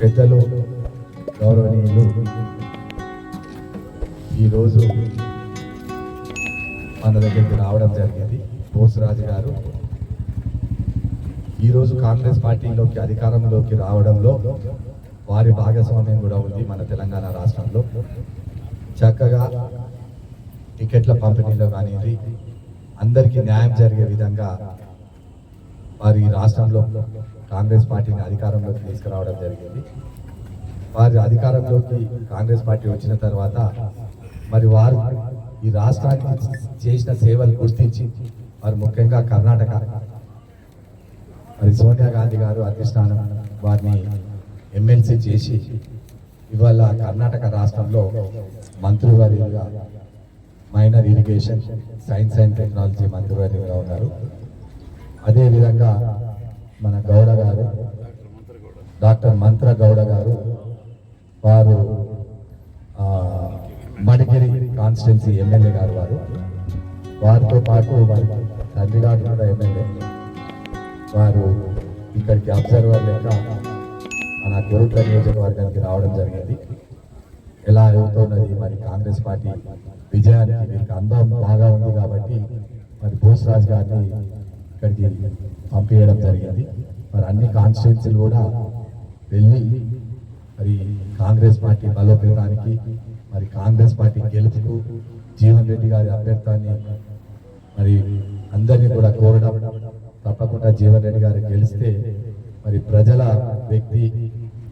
పెద్దలు గౌరవనీయులు ఈరోజు మన దగ్గరికి రావడం జరిగింది బోసరాజు గారు. ఈరోజు కాంగ్రెస్ పార్టీలోకి అధికారంలోకి రావడంలో వారి భాగస్వామ్యం కూడా ఉంది మన తెలంగాణ రాష్ట్రంలో. చక్కగా టికెట్ల పంపిణీలో కానివ్వండి అందరికీ న్యాయం జరిగే విధంగా వారి రాష్ట్రంలో కాంగ్రెస్ పార్టీని అధికారంలోకి తీసుకురావడం జరిగింది. వారి అధికారంలోకి కాంగ్రెస్ పార్టీ వచ్చిన తర్వాత మరి వారు ఈ రాష్ట్రానికి చేసిన సేవలు గుర్తించి వారు ముఖ్యంగా కర్ణాటక మరి సోనియా గాంధీ గారు అధిష్టానం వారిని ఎమ్మెల్సీ చేసి ఇవాళ కర్ణాటక రాష్ట్రంలో మంత్రివర్యులుగా minor irrigation science and technology మంత్రివర్యులుగా ఉన్నారు. అదేవిధంగా మన గౌడ గారు డాక్టర్ మంత్ర గౌడ గారు వారు ఆ, మడిగిరి కాన్స్టిట్యున్సీ ఎమ్మెల్యే గారు వారు. వారితో పాటు వారి తండ్రి గారు కూడా ఎమ్మెల్యే. వారు ఇక్కడికి అబ్జర్వర్ లెక్క మన కోరుట్ల నియోజకవర్గానికి రావడం జరిగింది. ఎలా అవుతున్నది? మరి కాంగ్రెస్ పార్టీ విజయానికి మీకు అందం బాగా ఉంది కాబట్టి మరి బోస్రాజ్ గారిని ఇక్కడికి పంపించడం జరిగింది. మరి అన్ని కాన్స్టిట్యున్సీలు కూడా వెళ్ళి మరి కాంగ్రెస్ పార్టీ బలోపేతానికి మరి కాంగ్రెస్ పార్టీ గెలుపుకు జీవన్ రెడ్డి గారి అభ్యర్థాన్ని మరి అందరినీ కూడా కోరడం తప్పకుండా జీవన్ రెడ్డి గారు గెలిస్తే మరి ప్రజల వ్యక్తి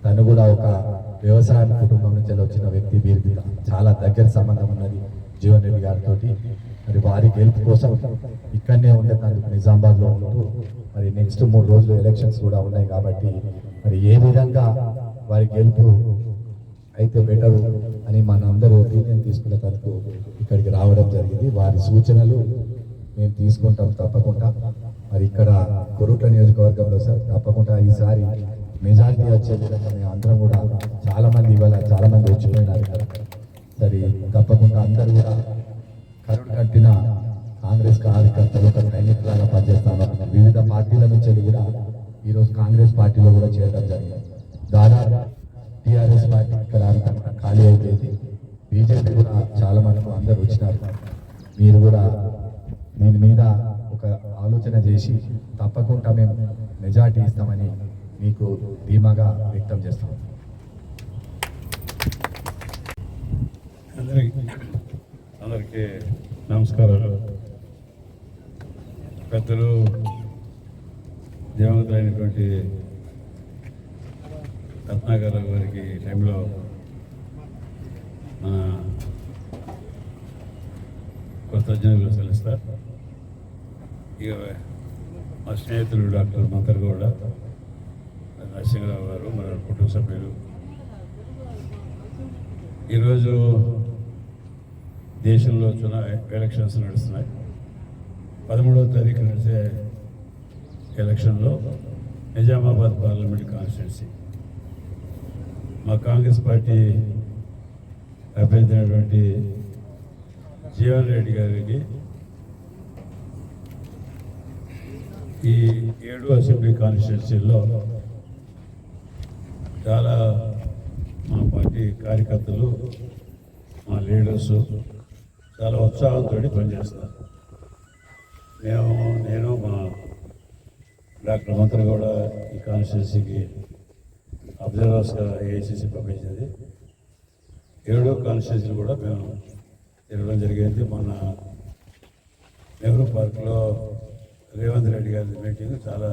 తను కూడా ఒక వ్యవసాయ కుటుంబం నుంచి వచ్చిన వ్యక్తి వీరికి చాలా దగ్గర సంబంధం ఉన్నది జీవన్ రెడ్డి గారితో మరి వారి గెలుపు కోసం ఇక్కడనే ఉండే తను నిజామాబాద్లో ఉంటూ మరి నెక్స్ట్ మూడు రోజులు ఎలక్షన్స్ కూడా ఉన్నాయి కాబట్టి మరి ఏ విధంగా వారి గెలుపు అయితే బెటర్ అని మనందరూ ఒపీనియన్ తీసుకున్న తనకు ఇక్కడికి రావడం జరిగింది. వారి సూచనలు మేము తీసుకుంటాం తప్పకుండా. మరి ఇక్కడ కొరుట నియోజకవర్గంలో సార్ తప్పకుండా ఈసారి మెజారిటీ వచ్చే విధంగా మేము అందరం కూడా చాలామంది ఇవ్వాలి ఇవాళ చాలా వచ్చిపోయినారు సరే తప్పకుండా అందరూ కూడా కరుడు కట్టిన కాంగ్రెస్ కార్యకర్తలు ఒక సైనికులాగా పనిచేస్తాను వివిధ పార్టీల నుంచి కూడా ఈరోజు కాంగ్రెస్ పార్టీలో కూడా చేరడం జరిగింది. దాదాపు టీఆర్ఎస్ పార్టీ ఇక్కడ అంతా ఖాళీ అయిపోయింది. బీజేపీ కూడా చాలా మంది అందరూ వచ్చినారు. మీరు కూడా దీని మీద ఒక ఆలోచన చేసి తప్పకుండా మేము మెజార్టీ ఇస్తామని మీకు ధీమాగా వ్యక్తం చేస్తాం. అందరికీ అందరికీ నమస్కారాలు. పెద్దలు దేవతలైనటువంటి రత్నాకర్ గారికి టైంలో మన కృతజ్ఞతలు సెలుస్తా ఇక మా స్నేహితులు డాక్టర్ మంతర్గౌడ నరసింహరావు గారు మన కుటుంబ సభ్యులు. ఈరోజు దేశంలో చునా ఎలక్షన్స్ నడుస్తున్నాయి. పదమూడవ తారీఖు నడిచే ఎలక్షన్లో నిజామాబాద్ పార్లమెంట్ కాన్స్టిట్యున్సీ. మా కాంగ్రెస్ పార్టీ అభ్యర్థి అయినటువంటి జీవన్ రెడ్డి గారికి ఈ ఏడు అసెంబ్లీ కాన్స్టిట్యున్సీల్లో చాలా మా పార్టీ కార్యకర్తలు మా లీడర్సు చాలా ఉత్సాహంతో పనిచేస్తారు. మేము నేను మా డాక్టర్ మంత్రి కూడా ఈ కాన్స్టిట్యున్సీకి అబ్జర్వర్స్గా ఏఐసిసి పంపించింది. ఏడో కాన్స్టిట్యున్సీ కూడా మేము తిరగడం జరిగింది. మొన్న నెహ్రూ పార్క్లో రేవంత్ రెడ్డి గారి మీటింగ్ చాలా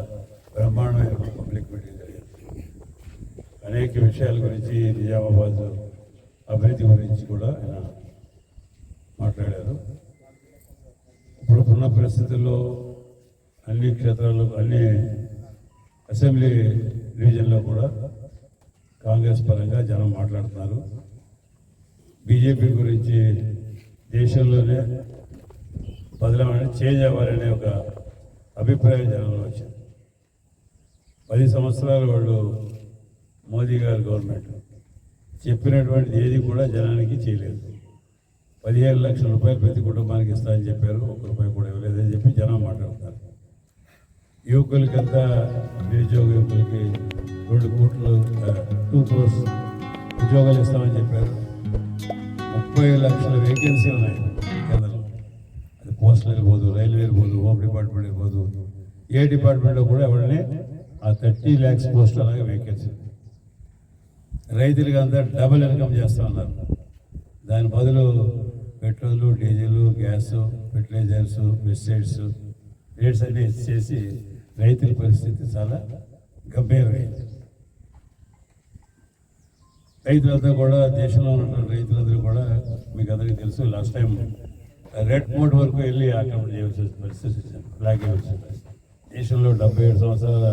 బ్రహ్మాండమైన పబ్లిక్ మీటింగ్ జరిగింది. అనేక విషయాల గురించి నిజామాబాద్ అభివృద్ధి గురించి కూడా ఆయన ఇప్పుడున్న పరిస్థితుల్లో అన్ని క్షేత్రాల్లో అన్ని అసెంబ్లీ డివిజన్లో కూడా కాంగ్రెస్ పరంగా జనం మాట్లాడుతున్నారు. బీజేపీ గురించి దేశంలోనే బదలమని చేంజ్ అవ్వాలనే ఒక అభిప్రాయం జనంలో వచ్చింది. పది సంవత్సరాలు వాళ్ళు మోదీ గారు గవర్నమెంట్ చెప్పినటువంటి ఏది కూడా జనానికి చేయలేదు. పదిహేను లక్షల రూపాయలు ప్రతి కుటుంబానికి ఇస్తా అని చెప్పారు. ఒక రూపాయి కూడా ఇవ్వలేదని చెప్పి జనం మాట్లాడతారు యువకులకంతా నిరుద్యోగ యువకులకి రెండు కోట్లు టూ క్రోర్స్ ఉద్యోగాలు ఇస్తామని చెప్పారు. ముప్పై లక్షల వేకెన్సీ ఉన్నాయి కేంద్రంలో. అది పోస్టులు పోదు రైల్వే పోదు హోమ్ డిపార్ట్మెంట్ పోదు. ఏ డిపార్ట్మెంట్లో కూడా ఎవరిని ఆ థర్టీ ల్యాక్స్ పోస్టులు అలాగే వేకెన్సీ రైతులకి అంతా డబుల్ ఇన్కమ్ చేస్తూ ఉన్నారు. దాని బదులు petrol diesel gas fertilisers pesticides rates అన్ని చేసి రైతుల పరిస్థితి చాలా గంభీరమైంది. రైతులంతా కూడా దేశంలో ఉన్న రైతులందరూ కూడా మీకు అందరికీ తెలుసు లాస్ట్ టైం రెడ్ మోడ్ వరకు వెళ్ళి ఆక్రమణ చేయవలసిన పరిస్థితి వచ్చింది బ్లాక్ చేయవలసిన పరిస్థితి దేశంలో డెబ్బై ఏడు సంవత్సరాల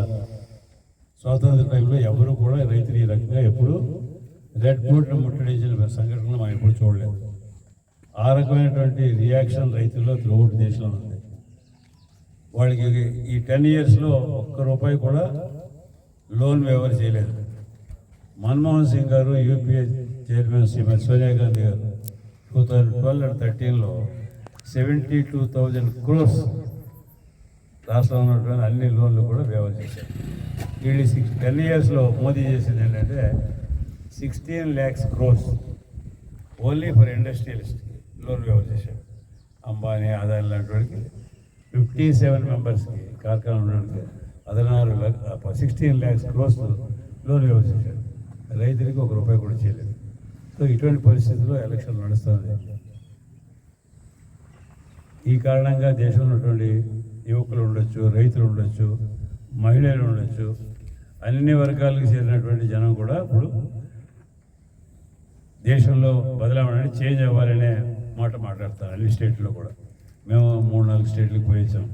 స్వాతంత్ర టైంలో ఎవరు కూడా రైతులు ఈ రకంగా ఎప్పుడు రెడ్ మోడ్ ముట్టడించిన సంఘటనలు మనం ఎప్పుడు చూడలేదు. ఆ రకమైనటువంటి రియాక్షన్ రైతుల్లో త్రూఅవుట్ దేశంలో ఉంది. వాళ్ళకి ఈ టెన్ ఇయర్స్లో ఒక్క రూపాయి కూడా లోన్ వ్యవహారం చేయలేదు. మన్మోహన్ సింగ్ గారు యూపీఏ చైర్మన్ శ్రీమతి సోనియా గాంధీ గారు టూ థౌజండ్ ట్వెల్వ్ అండ్ థర్టీన్లో సెవెంటీ టూ థౌజండ్ క్రోర్స్ రాష్ట్రంలో ఉన్నటువంటి అన్ని లోన్లు కూడా వ్యవహారం చేశారు. వీళ్ళు సిక్స్ టెన్ ఇయర్స్లో మోదీ చేసింది ఏంటంటే sixteen lakhs crores only for industrialist loan వ్యవహారం చేశారు అంబానీ ఆదాని లాంటి వాడికి ఫిఫ్టీ సెవెన్ మెంబర్స్కి కార్ఖానా ఉండడానికి పదనారు సిక్స్టీన్ ల్యాక్స్ క్లోజ్ లోన్ వ్యవహారం చేశారు రైతులకి ఒక రూపాయి కూడా చేయలేదు. సో ఇటువంటి పరిస్థితుల్లో ఎలక్షన్ నడుస్తుంది. ఈ కారణంగా దేశంలో ఉన్నటువంటి యువకులు ఉండొచ్చు రైతులు ఉండొచ్చు మహిళలు ఉండొచ్చు అన్ని వర్గాలకు చేరినటువంటి జనం కూడా ఇప్పుడు దేశంలో బదలావడానికి చేంజ్ అవ్వాలనే మాట మాట్లాడతారు అన్ని స్టేట్లో కూడా. మేము మూడు నాలుగు స్టేట్లకు పోయించాం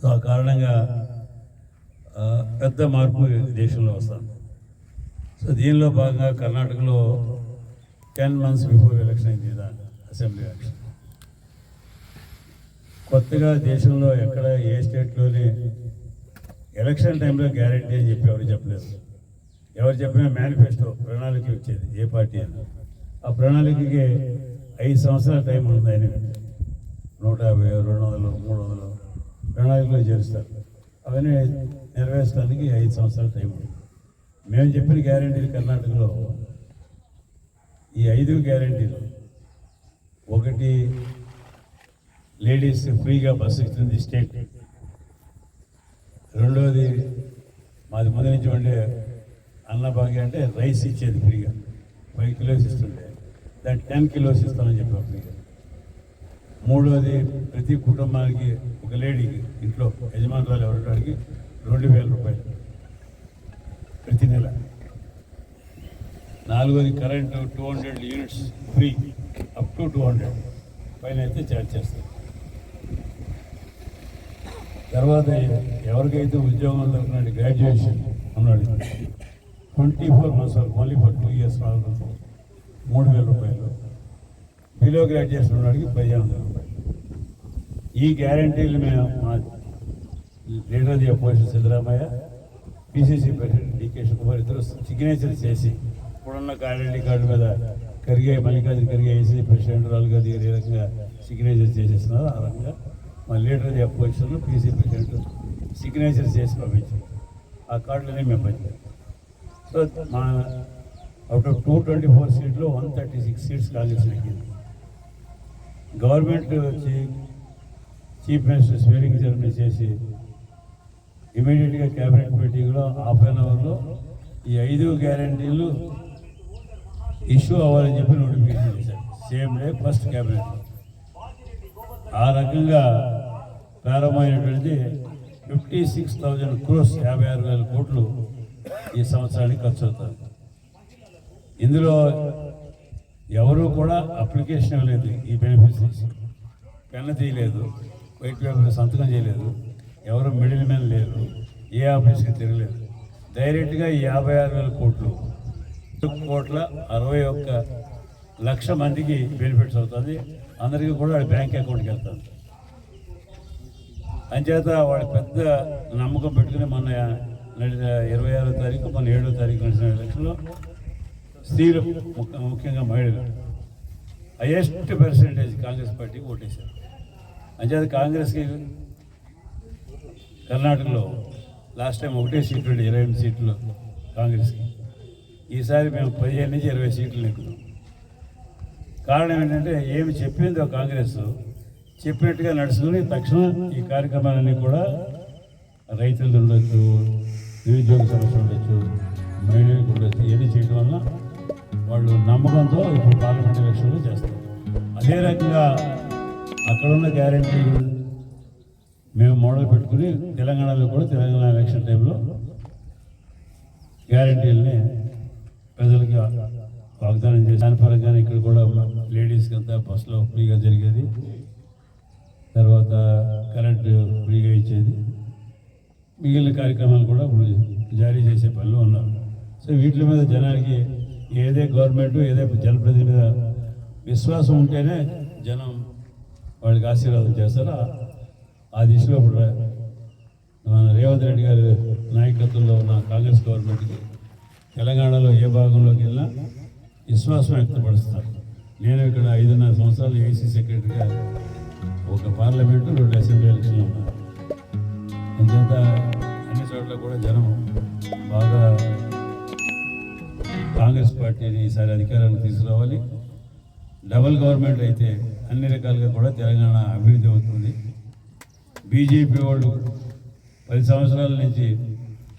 సో ఆ కారణంగా పెద్ద మార్పు దేశంలో వస్తుంది సో దీనిలో భాగంగా కర్ణాటకలో టెన్ మంత్స్ బిఫోర్ ఎలక్షన్ అయింది దాని అసెంబ్లీ ఎలక్షన్. కొత్తగా దేశంలో ఎక్కడ ఏ స్టేట్లోని ఎలక్షన్ టైంలో గ్యారంటీ అని చెప్పి ఎవరు చెప్పలేదు. ఎవరు చెప్పినా మేనిఫెస్టో ప్రణాళిక వచ్చేది ఏ పార్టీ అని ఆ ప్రణాళికకి ఐదు సంవత్సరాల టైం ఉంది ఆయన. నూట యాభై రెండు వందలు మూడు వందలు ప్రణాళికలు చేరుస్తారు. అవన్నీ నెరవేర్చడానికి ఐదు సంవత్సరాల టైం ఉంది మేము చెప్పిన గ్యారంటీలు కర్ణాటకలో ఈ ఐదు గ్యారంటీలు ఒకటి లేడీస్ ఫ్రీగా బస్సు ఇస్తుంది స్టేట్. రెండోది మాది ముందు నుంచి ఉండే అన్నభాగ్య అంటే రైస్ ఇచ్చేది ఫ్రీగా. ఫైవ్ కిలోస్ ఇస్తుండే. దాన్ని టెన్ కిలోస్ ఇస్తామని చెప్పారు. ఫ్రీగా మూడోది ప్రతి కుటుంబానికి ఒక లేడీకి ఇంట్లో యజమానురాలు ఎవరికి రెండు వేల రూపాయలు ప్రతి నెల. నాలుగోది current two hundred units free up to two hundred పైన అయితే ఛార్జ్ చేస్తారు తర్వాత ఎవరికైతే ఉద్యోగం దొరికినాడు గ్రాడ్యుయేషన్ ఉన్నాడు ట్వంటీ ఫోర్ మంత్స్ వరకు ఓన్లీ ఫర్ టూ ఇయర్స్ వరకు మూడు వేల రూపాయలు. బిలో గ్రాడ్యుయేషన్ ఉన్నవాడికి పదిహేను వందల రూపాయలు. ఈ గ్యారంటీలు మేము మా leader of the opposition Siddaramaiah PCC president D K Shivakumar ఇద్దరు సిగ్నేచర్ చేసి ఇప్పుడున్న ఐడెంటిటీ కార్డు మీద కరిగే మల్లికార్జున కరిగే ఏసీ ప్రెసిడెంట్ రాహుల్ గాంధీ ఏ రకంగా సిగ్నేచర్ చేసేస్తున్నారు ఆ రకంగా మా leader of the opposition PC president signature చేసి పంపించాం ఆ కార్డులనే మేము పంచాం. సో మా out of two twenty four సీట్లు one thirty six seats Congress నెగ్గింది గవర్నమెంట్ వచ్చి చీఫ్ మినిస్టర్ స్వేరింగ్ సెరమనీ చేసి ఇమీడియట్గా క్యాబినెట్ మీటింగ్లో హాఫ్ అన్ అవర్లో ఈ ఐదు గ్యారంటీలు ఇష్యూ అవ్వాలని చెప్పి నోటిఫికేషన్ చేశారు. సేమ్ డే ఫస్ట్ క్యాబినెట్ ఆ రకంగా ప్రారంభమైనటువంటి ఫిఫ్టీ సిక్స్ థౌజండ్ క్రోర్స్ యాభై ఆరు వేల కోట్లు ఈ సంవత్సరానికి ఖర్చు అవుతారు ఇందులో ఎవరు కూడా అప్లికేషన్ ఇవ్వలేదు ఈ బెనిఫిట్స్ పెన్ను తీయలేదు వైట్ పేపర్ సంతకం చేయలేదు ఎవరు మిడిల్ మ్యాన్ లేరు ఏ ఆఫీస్కి తిరగలేదు. డైరెక్ట్గా ఈ యాభై ఆరు వేల కోట్లు కోట్ల అరవై ఒక్క లక్ష మందికి బెనిఫిట్స్ అవుతుంది. అందరికీ కూడా బ్యాంక్ అకౌంట్కి వెళ్తుంది అంచేత వాళ్ళ పెద్ద నమ్మకం పెట్టుకుని మొన్న నడిచిన ఇరవై ఆరో తారీఖు మొన్న ఏడో తారీఖు నడిచిన ఎలక్షన్లో స్త్రీలు ముఖ్యంగా మహిళలు. హైయెస్ట్ పర్సెంటేజ్ కాంగ్రెస్ పార్టీకి ఓటేశారు. అంచేది కాంగ్రెస్కి కర్ణాటకలో లాస్ట్ టైం ఒకటే సీట్లు ఉండే ఇరవై ఎనిమిది సీట్లు కాంగ్రెస్కి. ఈసారి మేము పదిహేను నుంచి ఇరవై సీట్లు నెక్కుతాం కారణం ఏంటంటే ఏమి చెప్పిందో కాంగ్రెస్ చెప్పినట్టుగా నడుచుకుని తక్షణం ఈ కార్యక్రమాలన్నీ కూడా రైతులు ఉండొచ్చు నిరుద్యోగ సమస్య ఉండొచ్చు మహిళలకు ఉండొచ్చు. ఏది చేయడం వల్ల వాళ్ళు నమ్మకంతో ఇప్పుడు పార్లమెంట్ ఎలక్షన్లు చేస్తారు. అదే రకంగా అక్కడ ఉన్న గ్యారంటీలు మేము మోడల్ పెట్టుకుని తెలంగాణలో కూడా తెలంగాణ ఎలక్షన్ టైంలో గ్యారంటీలని ప్రజలకి వాగ్దానం చేసి దాని పరంగానే ఇక్కడ కూడా లేడీస్కి అంతా బస్సులో ఫ్రీగా జరిగేది. తర్వాత కరెంటు ఫ్రీగా ఇచ్చేది. మిగిలిన కార్యక్రమాలు కూడా ఇప్పుడు జారీ చేసే పనిలో ఉన్నారు. సో వీటి మీద జనానికి ఏదే గవర్నమెంట్ ఏదే జనప్రతినిధి మీద విశ్వాసం ఉంటేనే జనం వాళ్ళకి ఆశీర్వాదం చేస్తారా? ఆ దిశలో ఇప్పుడు రేవంత్ రెడ్డి గారి నాయకత్వంలో ఉన్న కాంగ్రెస్ గవర్నమెంట్కి తెలంగాణలో ఏ భాగంలోకి వెళ్ళినా విశ్వాసం వ్యక్తపరుస్తారు. నేను ఇక్కడ ఐదున్నర సంవత్సరాలు ఏసీ సెక్రటరీగా ఒక పార్లమెంటు రెండు అసెంబ్లీ ఎలక్షన్లు ఉన్నాను. అంచేత అన్ని చోట్ల కూడా జనం బాగా కాంగ్రెస్ పార్టీని ఈసారి అధికారానికి తీసుకురావాలి. డబల్ గవర్నమెంట్ అయితే అన్ని రకాలుగా కూడా తెలంగాణ అభివృద్ధి అవుతుంది. బీజేపీ వాళ్ళు పది సంవత్సరాల నుంచి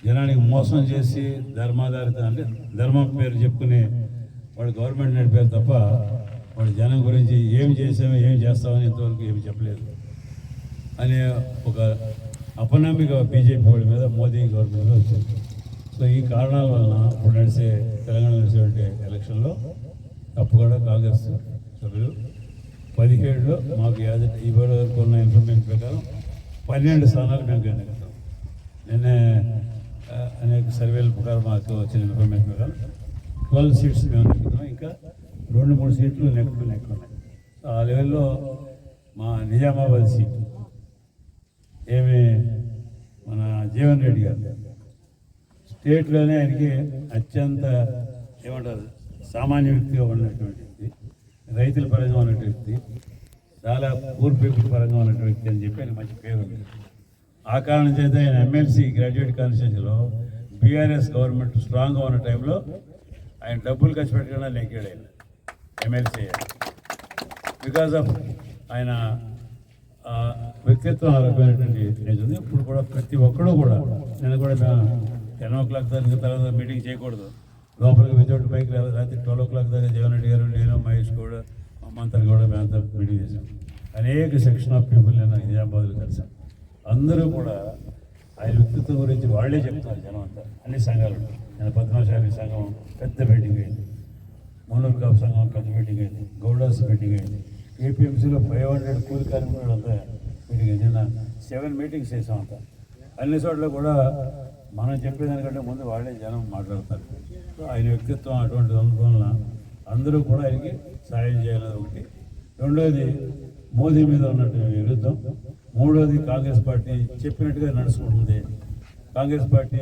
జనానికి మోసం చేసి ధర్మాధారిత అంటే ధర్మం పేరు చెప్పుకునే వాడు గవర్నమెంట్ నడిపారు తప్ప వాడు జనం గురించి ఏం చేసామో ఏం చేస్తామని ఇంతవరకు ఏమి చెప్పలేదు. అనే ఒక అపనమ్మిక బీజేపీ వాళ్ళ మీద మోదీ గవర్నమెంట్ వచ్చింది. సో ఈ కారణాల వలన ఇప్పుడు నడిచే తెలంగాణ నడిచేటువంటి ఎలక్షన్లో తప్పకుండా కాంగ్రెస్ సభ్యులు పదిహేడులో మాకు యాద ఇవాళ వరకు ఉన్న ఇన్ఫర్మేషన్ ప్రకారం పన్నెండు స్థానాలు మేము గెలుస్తాం నిన్నే అనేక సర్వేల ప్రకారం మాకు వచ్చిన ఇన్ఫర్మేషన్ ప్రకారం ట్వెల్వ్ సీట్స్ మేము అనుకుంటున్నాం ఇంకా రెండు మూడు సీట్లు నెక్కులు నెక్కున్నాయి. సో ఆ లెవెల్లో మా నిజామాబాద్ సీట్ ఏమి మన జీవన్ రెడ్డి గారు స్టేట్లోనే ఆయనకి అత్యంత ఏమంటారు సామాన్య వ్యక్తిగా ఉన్నటువంటి వ్యక్తి రైతుల పరంగా ఉన్నటువంటి వ్యక్తి చాలా పూర్ పీపుల్ పరంగా ఉన్నటువంటి వ్యక్తి అని చెప్పి ఆయన మంచి పేరు ఉంది. ఆ కారణం చేత ఆయన ఎమ్మెల్సీ గ్రాడ్యుయేట్ కాన్స్టిట్యూన్సీలో బీఆర్ఎస్ గవర్నమెంట్ స్ట్రాంగ్గా ఉన్న టైంలో ఆయన డబ్బులు ఖర్చు పెట్టకుండా లెక్కాడు ఆయన ఎమ్మెల్సీ బికాస్ ఆఫ్ ఆయన వ్యక్తిత్వం ఆ రకమైనటువంటి ఇప్పుడు కూడా ప్రతి ఒక్కరూ కూడా నేను కూడా టెన్ ఓ క్లాక్ దాకా తర్వాత మీటింగ్ చేయకూడదు. లోపలికి వితౌట్ బైక్ రాత్రి ట్వెల్వ్ ఓ క్లాక్ దాకా జగన్ రెడ్డి గారు నేను మహేష్ కూడా మా కూడా మేమంతా మీటింగ్ చేశాం. అనేక సెక్షన్ ఆఫ్ పీపుల్ నేను నిజామాబాద్లో కలిసాం అందరూ కూడా ఆయన వ్యక్తిత్వం గురించి వాళ్ళే చెప్తున్నారు జనం అంతా. అన్ని సంఘాలు నేను పద్మశాలి సంఘం పెద్ద మీటింగ్ అయింది. మోనూరు కాపు సంఘం పెద్ద మీటింగ్ అయింది. గౌడాస్ మీటింగ్ అయింది. ఏపీఎంసీలో ఫైవ్ హండ్రెడ్ కూలి కార్మికులు అంతా మీటింగ్ అయింది. నిన్న సెవెన్ మీటింగ్స్ చేసాం అంతా. అన్ని చోట్ల కూడా మనం చెప్పేదానికంటే ముందు వాళ్ళే జనం మాట్లాడతారు. సో ఆయన వ్యక్తిత్వం అటువంటి వల్ల అందరూ కూడా ఆయనకి సాయం చేయాలని ఒకటి. రెండోది మోదీ మీద ఉన్నట్టు విరుద్ధం. మూడోది కాంగ్రెస్ పార్టీ చెప్పినట్టుగా నడుచుకుంటుంది. కాంగ్రెస్ పార్టీ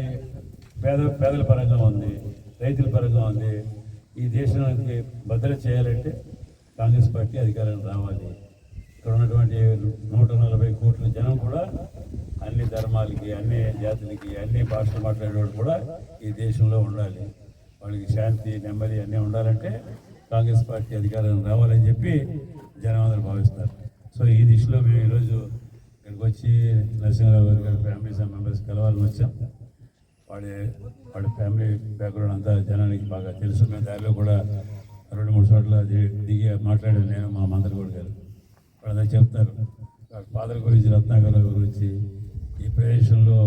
పేద పేదల పరంగా ఉంది రైతుల పరంగా ఉంది. ఈ దేశానికి భద్రత చేయాలంటే కాంగ్రెస్ పార్టీ అధికారానికి రావాలి. ఇక్కడ ఉన్నటువంటి నూట నలభై కోట్ల జనం కూడా అన్ని ధర్మాలకి అన్ని జాతులకి అన్ని భాషలు మాట్లాడేవాడు కూడా ఈ దేశంలో ఉండాలి. వాళ్ళకి శాంతి నెమ్మది అన్నీ ఉండాలంటే కాంగ్రెస్ పార్టీ అధికారం రావాలని చెప్పి జనం భావిస్తారు. సో ఈ దిశలో మేము ఈరోజు ఇక్కడికి వచ్చి నరసింహరావు గారి గారి ఫ్యామిలీ మెంబర్స్ కలవాలని వచ్చాం. వాడి వాడి ఫ్యామిలీ బ్యాక్గ్రౌండ్ అంతా జనానికి బాగా తెలుసు. మేము దారిలో కూడా రెండు మూడు చోట్ల దిగి మాట్లాడాను నేను మా మంత్రి గారు. వాళ్ళంతా చెప్తారు. వాళ్ళ ఫాదర్ గురించి రత్నాకర్ గురించి ఈ ప్రదేశంలో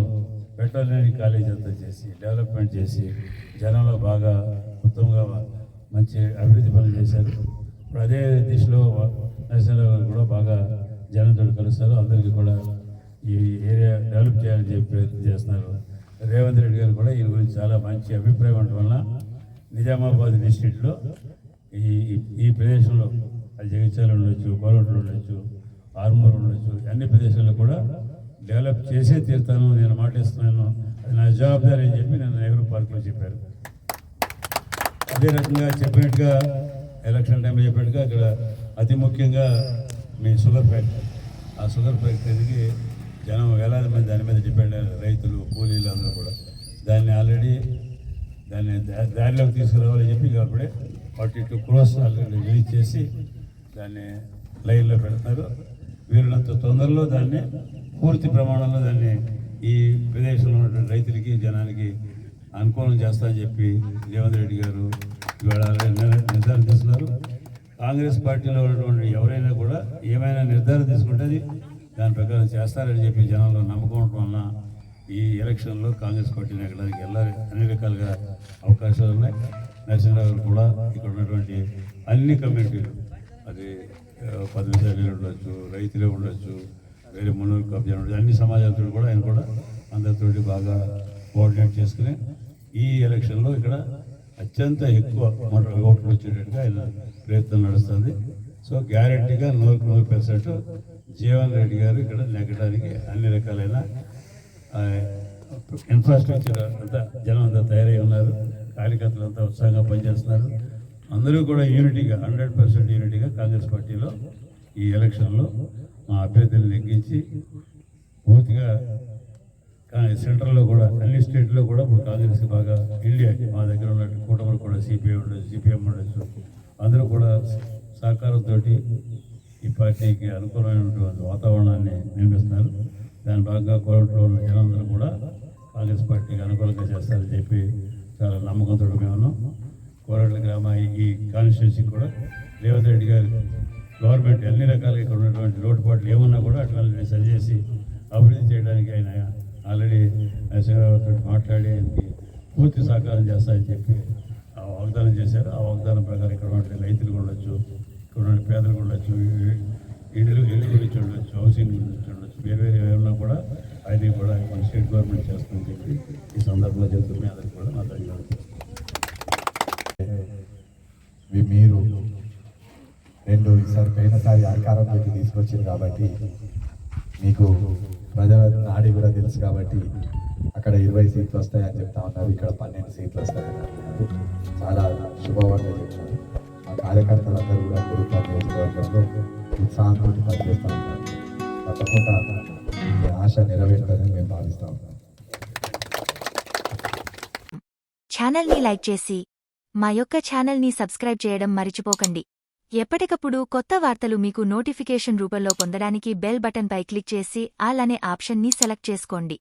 వెటర్నరీ కాలేజ్ అంతా చేసి డెవలప్మెంట్ చేసి జనంలో బాగా ఉత్తమంగా మంచి అభివృద్ధి పనులు చేశారు. ఇప్పుడు అదే దిశలో నరసింహరావు గారు కూడా బాగా జనంతో కలుస్తారు. అందరికీ కూడా ఈ ఏరియా డెవలప్ చేయాలని చెప్పి ప్రయత్నం చేస్తున్నారు. రేవంత్ రెడ్డి గారు కూడా ఈయన గురించి చాలా మంచి అభిప్రాయం ఉండటం వల్ల నిజామాబాద్ డిస్టిక్లో ఈ ఈ- ఈ ప్రదేశంలో అది జగిత్యాల ఉండొచ్చు కోరవట్లు ఉండొచ్చు ఆర్మూర్ ఉండొచ్చు అన్ని ప్రదేశాల్లో కూడా డెవలప్ చేసే తీరుతాను నేను మాటిస్తున్నాను. అది నా జవాబుదారి అని చెప్పి నేను నెహ్రూ పార్క్లో చెప్పారు. అదే రకంగా చెప్పినట్టుగా ఎలక్షన్ టైంలో చెప్పినట్టుగా అక్కడ అతి ముఖ్యంగా మీ షుగర్ ఫ్యాక్టరీ. ఆ షుగర్ ఫ్యాక్టరీకి జనం వేలాది మంది దాని మీద డిపెండ్ అయ్యారు రైతులు కూలీలు అందరూ కూడా దాన్ని ఆల్రెడీ దాన్ని దా- దారిలోకి తీసుకురావాలని చెప్పి ఇక అప్పుడే forty two crores already release చేసి దాన్ని లైన్లో పెడతారు వీళ్ళంత తొందరలో దాన్ని పూర్తి ప్రమాణంలో దాన్ని ఈ ప్రదేశంలో ఉన్నటువంటి రైతులకి జనానికి అనుకూలం చేస్తామని చెప్పి రేవంత్ రెడ్డి గారు ఇవాళ నిర్- నిర్ధారణ చేస్తున్నారు. కాంగ్రెస్ పార్టీలో ఉన్నటువంటి ఎవరైనా కూడా ఏమైనా నిర్ధారణ తీసుకుంటే అది దాని ప్రకారం చేస్తారని చెప్పి జనంలో నమ్మకం ఉండటం వలన ఈ ఎలక్షన్లో కాంగ్రెస్ పార్టీని ఎక్కడానికి వెళ్ళాలి అన్ని రకాలుగా అవకాశాలు ఉన్నాయి. నరసింహరావు కూడా ఇక్కడ ఉన్నటువంటి అన్ని కమ్యూనిటీలు అది ఆ, ఉండొచ్చు రైతులే ఉండొచ్చు వేరే మున్నూరు కబ్జా ఉండొచ్చు అన్ని సమాజాలతో కూడా ఆయన కూడా అందరితోటి బాగా కోఆర్డినేట్ చేసుకుని ఈ ఎలక్షన్లో ఇక్కడ అత్యంత ఎక్కువ మన ఓట్లు వచ్చేటట్టుగా ఆయన ప్రయత్నం నడుస్తుంది. సో గ్యారెంటీగా నూరుకు నూరు పర్సెంట్ జీవన్ రెడ్డి గారు ఇక్కడ నెగ్గడానికి అన్ని రకాలైన ఇన్ఫ్రాస్ట్రక్చర్ అంతా జనం అంతా తయారై ఉన్నారు. కార్యకర్తలు అంతా ఉత్సాహంగా పనిచేస్తున్నారు. అందరూ కూడా యూనిటీగా హండ్రెడ్ పర్సెంట్ యూనిటీగా కాంగ్రెస్ పార్టీలో ఈ ఎలక్షన్లో మా అభ్యర్థులను లెక్కించి పూర్తిగా సెంట్రల్లో కూడా అన్ని స్టేట్లో కూడా ఇప్పుడు కాంగ్రెస్ బాగా ఇండియా మా దగ్గర ఉన్న కూటమిలు కూడా సిపిఐ ఉండొచ్చు సిపిఎం ఉండొచ్చు. అందరూ కూడా సహకారంతో ఈ పార్టీకి అనుకూలమైనటువంటి వాతావరణాన్ని నిర్మిస్తున్నారు దాని భాగంగా కోరట్లో ఉన్న జనందరూ కూడా కాంగ్రెస్ పార్టీకి అనుకూలంగా చేస్తారని చెప్పి చాలా నమ్మకంతో మేము ఉన్నాం కోరట్ల గ్రామ ఈ- కాన్స్టిట్యున్సీ కూడా రేవంత్ రెడ్డి గారు గవర్నమెంట్ అన్ని రకాలుగా ఇక్కడ ఉన్నటువంటి లోటుపాట్లు ఏమన్నా కూడా అటువంటి సరిచేసి అభివృద్ధి చేయడానికి ఆయన ఆల్రెడీ నరసింహరావుతో మాట్లాడి ఆయనకి పూర్తి సహకారం చేస్తారని చెప్పి ఆ వాగ్దానం చేశారు. ఆ వాగ్దానం ప్రకారం ఇక్కడ ఉన్నటువంటి రైతులు ఉండొచ్చు ఇక్కడ ఉన్న పేదలు ఉండొచ్చు ఇండ్లు ఇల్లు గురించి ఉండొచ్చు హౌసింగ్ గురించి ఉండొచ్చు. వేరే వేరే ఏమన్నా కూడా అది కూడా మన స్టేట్ గవర్నమెంట్ చేస్తుందని చెప్పి ఈ సందర్భంలో చెప్తున్నాయి మీ అందరికీ కూడా మా ధన్యవాదాలు. మీ- మీరు రెండు ఈసారి పోయినసారి అధికారంలోకి తీసుకొచ్చింది కాబట్టి మీకు ప్రజల నాడి కూడా తెలుసు కాబట్టి అక్కడ ఇరవై సీట్లు వస్తాయని చెప్తా ఉన్నారు. ఇక్కడ పన్నెండు సీట్లు వస్తాయని అంటున్నారు. చాలా శుభవార్త చెప్తున్నారు. మా కార్యకర్తలందరూ కూడా గురుత్వ నియోజకవర్గంలో ఉత్సాహంతో పనిచేస్తూ ఉన్నారు. తప్పకుండా మీ ఆశ నెరవేరుతుందని మేము భావిస్తా ఉన్నాం. ఛానల్ని లైక్ చేసి మా యొక్క ఛానల్ని సబ్స్క్రైబ్ చేయడం మరిచిపోకండి. ఎప్పటికప్పుడు కొత్త వార్తలు మీకు నోటిఫికేషన్ రూపంలో పొందడానికి బెల్ బటన్పై క్లిక్ చేసి ఆల్ అనే ఆప్షన్ని సెలెక్ట్ చేసుకోండి.